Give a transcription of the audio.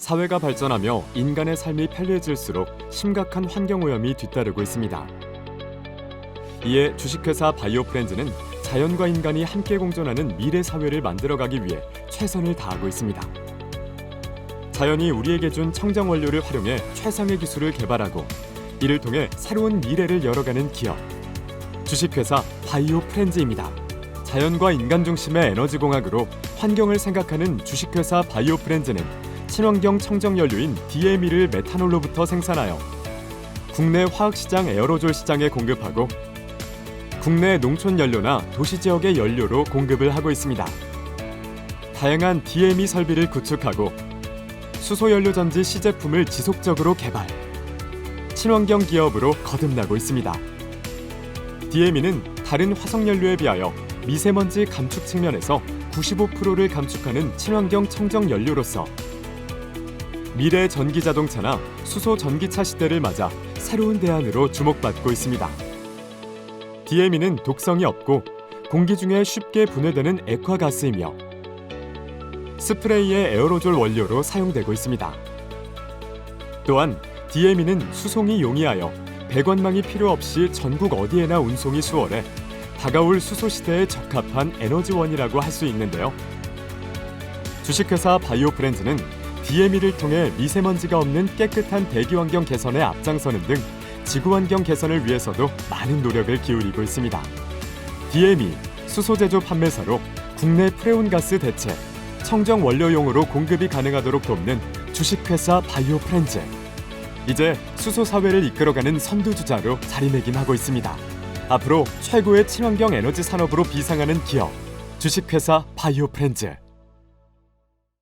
사회가 발전하며 인간의 삶이 편리해질수록 심각한 환경 오염이 뒤따르고 있습니다. 이에 주식회사 바이오프렌즈는 자연과 인간이 함께 공존하는 미래 사회를 만들어가기 위해 최선을 다하고 있습니다. 자연이 우리에게 준 청정 원료를 활용해 최상의 기술을 개발하고 이를 통해 새로운 미래를 열어가는 기업. 주식회사 바이오프렌즈입니다. 자연과 인간 중심의 에너지 공학으로 환경을 생각하는 주식회사 바이오프렌즈는 친환경 청정 연료인 DME를 메탄올로부터 생산하여 국내 화학 시장 에어로졸 시장에 공급하고 국내 농촌 연료나 도시 지역의 연료로 공급을 하고 있습니다. 다양한 DME 설비를 구축하고 수소 연료 전지 시제품을 지속적으로 개발. 친환경 기업으로 거듭나고 있습니다. DME는 다른 화석 연료에 비하여 미세먼지 감축 측면에서 95%를 감축하는 친환경 청정 연료로서 미래 전기 자동차나 수소 전기차 시대를 맞아 새로운 대안으로 주목받고 있습니다. DME는 독성이 없고 공기 중에 쉽게 분해되는 액화가스이며 스프레이의 에어로졸 원료로 사용되고 있습니다. 또한 DME는 수송이 용이하여 배관망이 필요 없이 전국 어디에나 운송이 수월해 다가올 수소 시대에 적합한 에너지원이라고 할 수 있는데요. 주식회사 바이오브랜드는 DME를 통해 미세먼지가 없는 깨끗한 대기 환경 개선에 앞장서는 등 지구 환경 개선을 위해서도 많은 노력을 기울이고 있습니다. DME 수소 제조 판매사로 국내 프레온가스 대체 청정 원료용으로 공급이 가능하도록 돕는 주식회사 바이오프렌즈. 이제 수소 사회를 이끌어가는 선두주자로 자리매김하고 있습니다. 앞으로 최고의 친환경 에너지 산업으로 비상하는 기업 주식회사 바이오프렌즈.